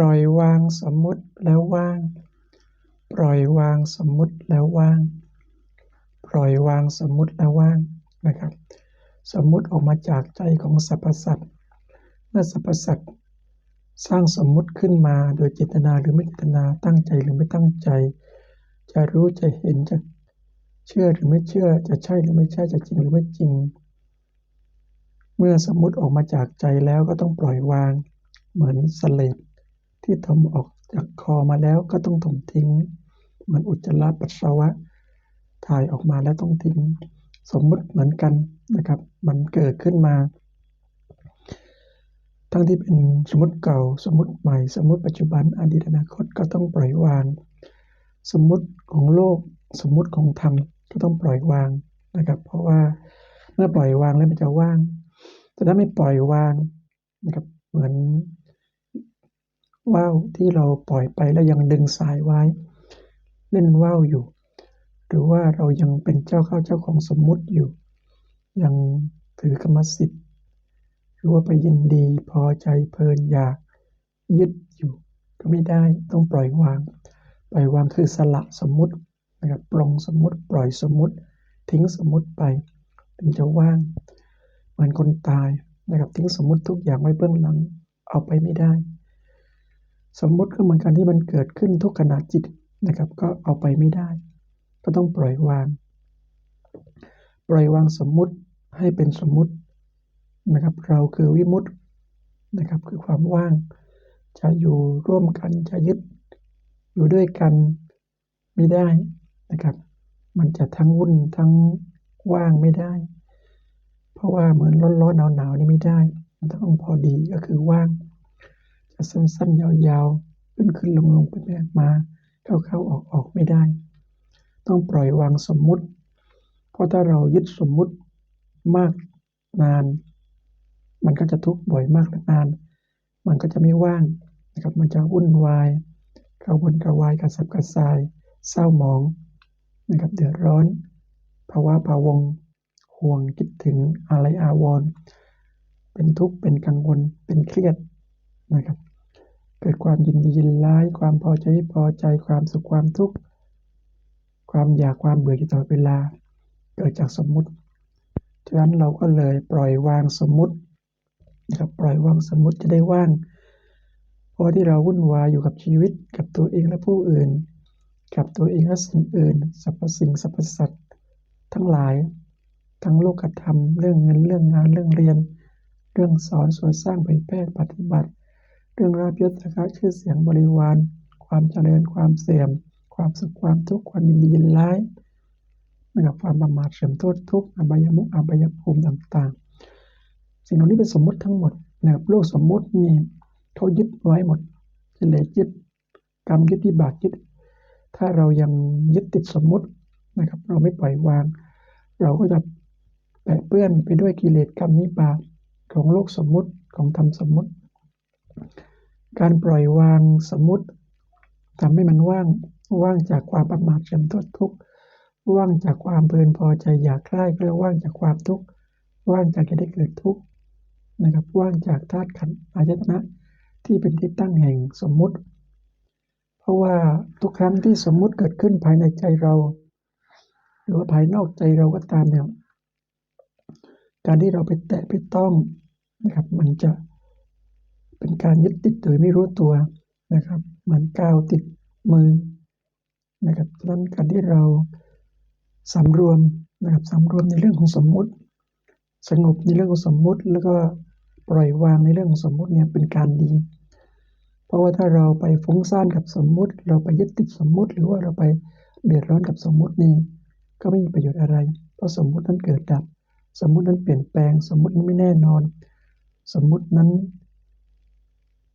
ล่อยวางสมมุติแล้วว่าง ปล่อยวางสมมุติแล้วว่าง ปล่อยวางสมมุติแล้วว่างนะครับ สมมุติออกมาจากใจของสรรพสัตว์เมื่อสรรพสัตว์สร้างสมมุติขึ้นมาโดยเจตนาหรือไม่เจตนาตั้งใจหรือไม่ตั้งใจ จะรู้จะเห็นจะเชื่อหรือไม่เชื่อจะใช่หรือไม่ใช่จะจริงหรือไม่จริง เมื่อสมมุติออกมาจากใจแล้วก็ต้องปล่อยวาง เหมือนสเลด ที่ทมออกจากคอมาแล้วก็ต้องถมทิ้ง เหมือนอุจจาระปัสสาวะ ถ่ายออกมาแล้วต้องทิ้ง สมมติเหมือนกันนะครับ มันเกิดขึ้นมา ทั้งที่เป็นสมมติเก่า สมมติใหม่ สมมติปัจจุบันอดีตอนาคตก็ต้องปล่อยวาง สมมติของโลก สมมติของธรรมก็ต้องปล่อยวางนะครับ เพราะว่าเมื่อปล่อยวางแล้วมันจะว่าง แต่ถ้าไม่ปล่อยวางนะครับ เหมือน ว่าวที่เราปล่อยไปแล้วยังดึงสายไว้ เล่นว่าวอยู่ หรือว่าเรายังเป็นเจ้าเข้าเจ้าของสมมุติอยู่ ยังถือกรรมสิทธิ์หรือว่าไปยินดีพอใจเพลินอยากยึดอยู่ ก็ไม่ได้ต้องปล่อยวาง ปล่อยวางคือสละสมมุตินะครับปลงสมมุติปล่อยสมมุติ ทิ้งสมมุติไปถึงจะว่าง เหมือนคนตายนะครับทิ้งสมมุติทุกอย่างไว้เบื้องหลังเอาไปไม่ได้ สมมุติก็เหมือนกันที่มันเกิดขึ้นทุกขณะจิตนะครับ ก็เอาไปไม่ได้ ก็ต้องปล่อยวาง ปล่อยวางสมมุติให้เป็นสมมุตินะครับ เราคือวิมุตตินะครับ คือความว่าง จะอยู่ร่วมกันจะยึด อยู่ด้วยกันไม่ได้นะครับ มันจะทั้งวุ่นทั้งว่างไม่ได้ เพราะว่าเหมือนร้อนๆหนาวๆนี่ไม่ได้ มันต้องพอดีก็คือว่าง จะสั้นๆ ยาวๆ ขึ้นขึ้นลงลงไปแบบมา เข้าเข้าออกออกไม่ได้ ต้องปล่อยวางสมมุติ เพราะถ้าเรายึดสมมุติมากนาน มันก็จะทุกข์บ่อยมากและนาน มันก็จะไม่ว่างนะครับ มันจะวุ่นวายกระวนกระวายกระสับกระส่าย เศร้าหมองนะครับ เดือดร้อนภาวะภาวง ห่วงคิดถึงอะไรอาวรณ์เป็นทุกข์ เป็นกังวล เป็นเครียดนะครับ เกิดความยินดียินร้าย ความพอใจพอใจความสุขความทุกข์ความอยากความเบื่ออยู่ตลอดเวลา เกิดจากสมมุติฉะนั้นเราก็เลยปล่อยวางสมมุตินะครับปล่อยวางสมมุติจะได้ว่าง เพราะที่เราวุ่นวายอยู่กับชีวิตกับตัวเองและผู้อื่น กับตัวเองและสิ่งอื่นสรรพสิ่งสรรพสัตว์ทั้งหลาย ทั้งโลกธรรม เรื่องเงินเรื่องงานเรื่องเรียน เรื่องสอนสวนสร้างเผยแพร่ปฏิบัติ เรื่องราบยศสักชื่อเสียงบริวาร ความเจริญความเสื่อม ความสุขความทุกข์ความยินดียินร้ายนะครับความประมาทเสื่อมโทษทุกข์อบายมุขอบายภูมิต่างๆ สิ่งเหล่านี้เป็นสมมติทั้งหมดนะครับโลกสมมตินี่เขายึดไว้หมดกิเลสยึดกรรมยึดวิบากยึด ถ้าเรายังยึดติดสมมตินะครับ เราไม่ปล่อยวาง เราก็จะแปะเปื้อนไปด้วยกิเลสกรรมวิบากของโลกสมมติของธรรมสมมติ การปล่อยวางสมมติทำให้มันว่าง ว่างจากความประมาทเสื่อมทษทุกข์ว่างจากความเพลินพอใจอยากใกล้เรียกว่างจากความทุกข์ว่างจากจะได้เกิดทุกข์นะครับว่างจากธาตุขันธ์อายตนะที่เป็นที่ตั้งแห่งสมมุติ เพราะว่าทุกครั้งที่สมมุติเกิดขึ้นภายในใจเรา หรือว่าภายนอกใจเราก็ตามเนี่ยการที่เราไปแตะไปต้องนะครับ มันจะ เป็นการยึดติดโดยไม่รู้ตัวนะครับ เหมือนกาวติดมือนะครับดังนั้นการที่เราสำรวมนะครับสำรวมในเรื่องของสมมุติ สงบในเรื่องของสมมุติ แล้วก็ปล่อยวางในเรื่องของสมมุติเนี่ยเป็นการดี เพราะว่าถ้าเราไปฟุ้งซ่านกับสมมุติ เราไปยึดติดสมมุติ หรือว่าเราไปเดือดร้อนกับสมมุตินี่ก็ไม่มีประโยชน์อะไร เพราะสมมุตินั้นเกิดดับ สมมุตินั้นเปลี่ยนแปลง สมมุตินั้นไม่แน่นอน สมมุตินั้น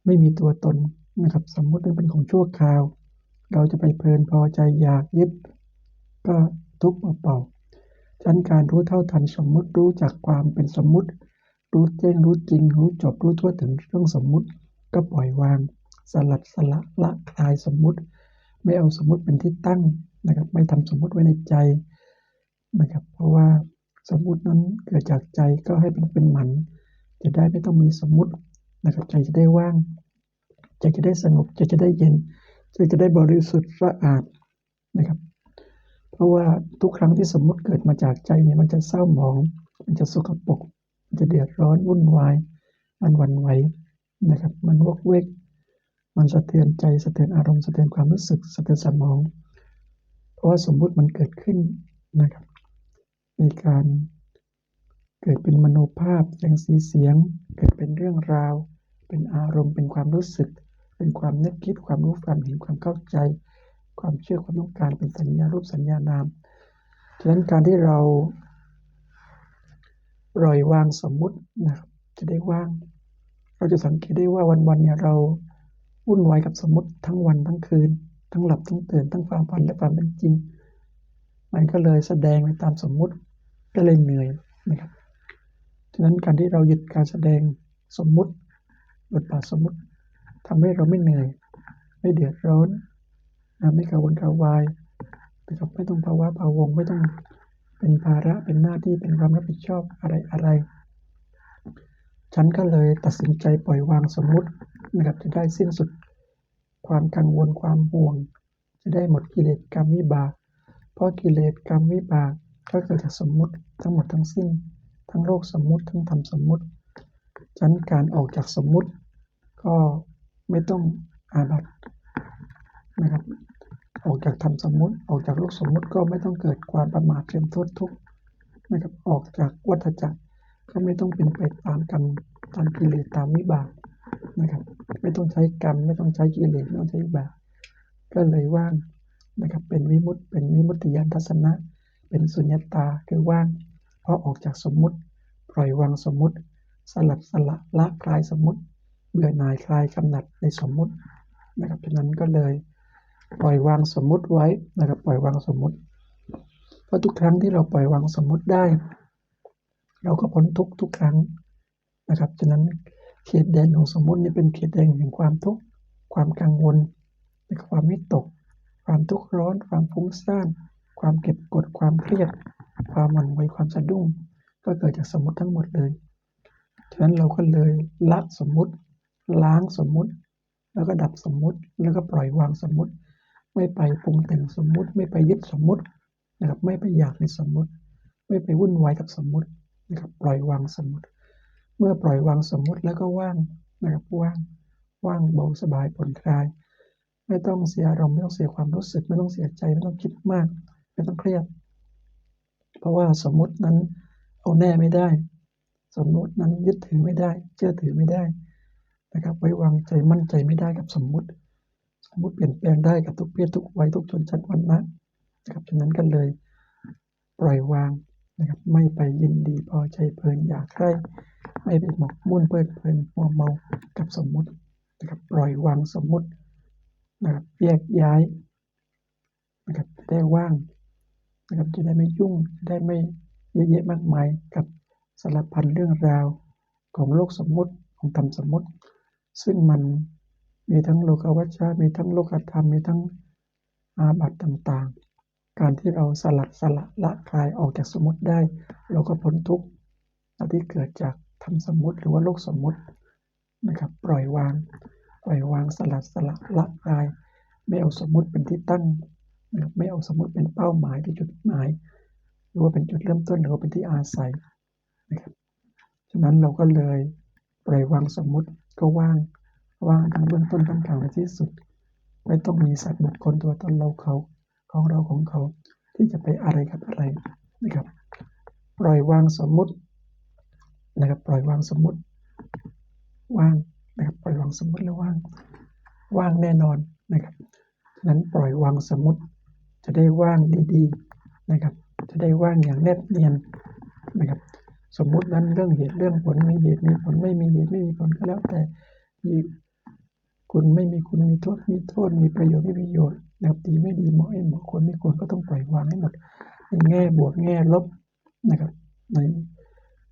ไม่มีตัวตนนะครับ สมมุตินั้นเป็นของชั่วคราว เราจะไปเพลินพอใจอยากยึด ก็ทุกข์เปล่าๆฉันการรู้เท่าทันสมมุติรู้จักความเป็นสมมุติ รู้แจ้งรู้จริง รู้จบรู้ทั่วถึงเรื่องสมมุติ ก็ปล่อยวาง สลัดสละละคลายสมมุติ ไม่เอาสมมุติเป็นที่ตั้งนะครับ ไม่ทำสมมุติไว้ในใจนะครับ เพราะว่าสมมุตินั้นเกิดจากใจก็ให้เป็นเป็นหมัน จะได้ไม่ต้องมีสมมุติ นะครับใจจะได้ว่าง ใจจะได้สงบ ใจจะได้เย็น ใจจะได้บริสุทธิ์สะอาดนะครับ เพราะว่าทุกครั้งที่สมมุติเกิดมาจากใจเนี่ยมันจะเศร้าหมอง มันจะสกปรกมันจะเดือดร้อนวุ่นวาย มันวันไหวนะครับ มันวกเวก มันสะเทือนใจสะเทือนอารมณ์สะเทือนความรู้สึกสะเทือนสมอง เพราะว่าสมมุติมันเกิดขึ้นนะครับในการเกิดเป็นมโนภาพแสงสีเสียง เกิดเป็นเรื่องราว เป็นอารมณ์เป็นความรู้สึก เป็นความนึกคิดความรู้ความเห็นความเข้าใจ ความเชื่อความต้องการเป็นสัญญารูปสัญญานามฉะนั้นการที่เราปล่อยวางสมมุตินะครับจะได้ว่าง เราจะสังเกตได้ว่าวันๆเนี่ยเราวุ่นวายกับสมมุติทั้งวันทั้งคืน ทั้งหลับทั้งตื่นทั้งความฝันและความเป็นจริง มันก็เลยแสดงไปตามสมมุติก็เลยเหนื่อยนะครับฉะนั้นการที่เราหยุดการแสดงสมมุติ บทบาทสมมุติทำให้เราไม่เหนื่อย ไม่เดือดร้อนนะไม่กระวนกระวายนะครับไม่ต้องภาวะพะวงไม่ต้องเป็นภาระเป็นหน้าที่เป็นความรับผิดชอบอะไรอะไร ฉันก็เลยตัดสินใจปล่อยวางสมมุตินะครับจะได้สิ้นสุดความกังวลความห่วง จะได้หมดกิเลสกรรมวิบาก เพราะกิเลสกรรมวิบากก็เกิดจากสมมุติทั้งหมดทั้งสิ้น ทั้งโลกสมมุติทั้งธรรมสมมุติฉันการออกจากสมมุติ ก็ไม่ต้องอาบัตนะครับออกจากธรรมสมมุติออกจากโลกสมมุติก็ไม่ต้องเกิดความประมาทเตรียมโทษทุกข์นะครับออกจากวัฏจักรก็ไม่ต้องเป็นไปตามกรรมตามกิเลสตามวิบากนะครับไม่ต้องใช้กรรมไม่ต้องใช้กิเลสไม่ต้องใช้วิบากก็เลยว่างนะครับเป็นวิมุตติเป็นวิมุตติญาณทัศนะ เป็นสุญญตาคือว่าง เพราะออกจากสมมุติ ปล่อยวางสมมุติ สลัดสละละคลายสมมุติ เบื่อหน่ายคลายกำหนัดในสมมุตินะครับฉะนั้นก็เลยปล่อยวางสมมุติไว้นะครับปล่อยวางสมมุติ เพราะทุกครั้งที่เราปล่อยวางสมมุติได้ เราก็พ้นทุกทุกครั้งนะครับฉะนั้นเขตแดนของสมมุตินี่เป็นเขตแดนแห่งความทุกข์ความกังวลความวิตก ความทุกข์ร้อน ความฟุ้งซ่านความเก็บกดความเครียด ความหวั่นไหวความสะดุ้ง ก็เกิดจากสมมติทั้งหมดเลย ฉะนั้นเราก็เลยละสมมติ ล้างสมมุติ แล้วก็ดับสมมุติ แล้วก็ปล่อยวางสมมุติ ไม่ไปปรุงแต่งสมมุติ ไม่ไปยึดสมมุตินะครับ ไม่ไปอยากในสมมุติ ไม่ไปวุ่นวายกับสมมุตินะครับ ปล่อยวางสมมุติ เมื่อปล่อยวางสมมุติแล้วก็ว่างนะครับ ว่าง ว่างเบาสบายผ่อนคลาย ไม่ต้องเสียอารมณ์ไม่ต้องเสียความรู้สึก ไม่ต้องเสียใจ ไม่ต้องคิดมาก ไม่ต้องเครียด เพราะว่าสมมุตินั้นเอาแน่ไม่ได้ สมมุตินั้นยึดถือไม่ได้ เชื่อถือไม่ได้ นะครับ ไว้วางใจมั่นใจไม่ได้กับสมมุติ สมมุติเปลี่ยนแปลงได้กับทุกเพศทุกวัยทุกชนชั้นวรรณะนะครับฉะนั้นก็เลยปล่อยวางนะครับ ไม่ไปยินดีพอใจเพลินอยากใคร่ไม่ไปหมกมุ่นเพลิดเพลินมัวเมากับสมมุตินะครับปล่อยวางสมมุตินะครับแยกย้ายนะครับจะได้ว่างนะครับจะได้ไม่ยุ่งจะได้ไม่เยอะแยะมากมายกับสารพันเรื่องราวของโลกสมมุติของธรรมสมมุติ ซึ่งมันมีทั้งโลกวัชชะมีทั้งโลกธรรม มีทั้งอาบัติต่างๆ การที่เราสลัดสละละคลายออกจากสมมติได้ เราก็พ้นทุกข์ที่เกิดจากธรรมสมมติหรือว่าโลกสมมตินะครับปล่อยวาง ปล่อยวางสลัดสละละคลาย ไม่เอาสมมติเป็นที่ตั้งนะครับไม่เอาสมมติเป็นเป้าหมายที่จุดหมาย หรือว่าเป็นจุดเริ่มต้นหรือว่าเป็นที่อาศัยนะครับฉะนั้นเราก็เลยปล่อยวางสมมติ ก็ว่าง ว่างทั้งเบื้องต้นทั้งกลางและที่สุด ไม่ต้องมีสัตว์บุคคลตัวตนเราเขาของเราของเขาที่จะไปอะไรกับอะไรนะครับ ปล่อยวางสมมุตินะครับ ปล่อยวางสมมุติ ว่างนะครับ ปล่อยวางสมมุติแล้วว่าง ว่างแน่นอนนะครับฉะนั้นปล่อยวางสมมติจะได้ว่างดีๆนะครับ จะได้ว่างอย่างแนบเนียนนะครับ สมมุตินั้นเรื่องเหตุเรื่องผลมีเหตุมีผลไม่มีเหตุไม่มีผลก็แล้วแต่มีคุณไม่มีคุณมีโทษมีโทษมีประโยชน์ไม่มีประโยชน์นะครับดีไม่ดีเหมาะไม่เหมาะควรไม่ควรก็ต้องปล่อยวางให้หมดในแง่บวกแง่ลบนะครับใน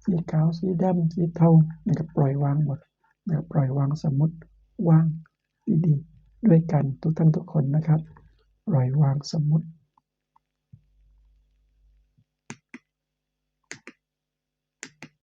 สีขาวสีดำสีเทานะครับปล่อยวางหมดนะครับปล่อยวางสมมติว่างดีๆด้วยกันทุกท่านทุกคนนะครับ ปล่อยวางสมมติ